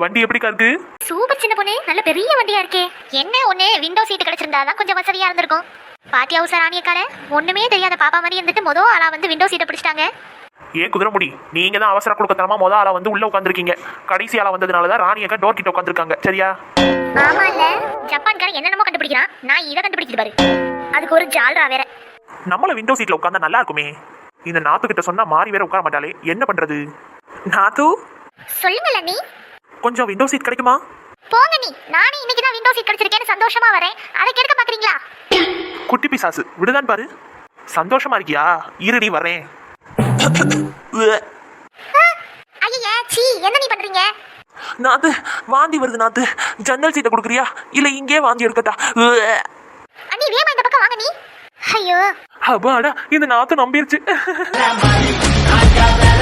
வண்டி எப்படிக்கா இருக்கு சூப்பர் சின்ன பொண்ணு நல்ல பெரிய வண்டியா இருக்கே. என்ன ஒண்ணு விண்டோ சீட் கிடைச்சிருந்தா தான் கொஞ்சம் வசதியா இருந்திருக்கும். பாத்தியா உசா ராணியக்கார? ஒண்ணுமே தெரியாத பாப்பா மாதிரி இருந்துட்டு மொதல் ஆளா வந்து விண்டோ சீட்டை பிடிச்சிட்டாங்க. ஏன் குதிரை முடி நீங்க தான் அவசர கொடுக்கத்தனமா முத ஆளா வந்து உள்ள உட்காந்துருக்கீங்க கடைசி ஆளா வந்ததுனால தான் ராணியக்கா டோர் கிட்ட உட்காந்துருக்காங்க சரியா? ஆமா இல்ல ஜப்பான்காரன் என்னென்னமோ கண்டுபிடிக்கிறான். நான் இதை கண்டுபிடிக்கிது பாரு. அதுக்கு ஒரு ஜால்ரா வேற. நம்மள விண்டோ சீட்ல உட்காந்தா நல்லா இருக்குமே. இந்த நாத்து கிட்ட சொன்னா மாறி வேற உட்கார மாட்டாளே. என்ன பண்றது? நாத்து? சொல்லுங்கல்ல நீ. கொஞ்சம் விண்டோ சீட் கிடைக்குமா? போங்க நீ. நானே இன்னைக்கு தான் விண்டோ சீட் கிடைச்சிருக்கேன்னு சந்தோஷமா வரேன். அதை கெடுக்க பாக்குறீங்களா? குட்டி பிசாசு விடுதான் பாரு. சந்தோஷமா இருக்கியா? இருடி வரேன். ஐயா சீ என்ன நீ பண்றீங்க? நாத்து வாந்தி வருது நாத்து. ஜன்னல் சீட்டை கொடுக்குறியா? இல்ல இங்கே வாந்தி எடுக்கட்டா? அண்ணி வேமா இந்த பக்கம் வாங்க நீ. ஐயோ. அப்பாடா இந்த நாத்து நம்பிருச்சு.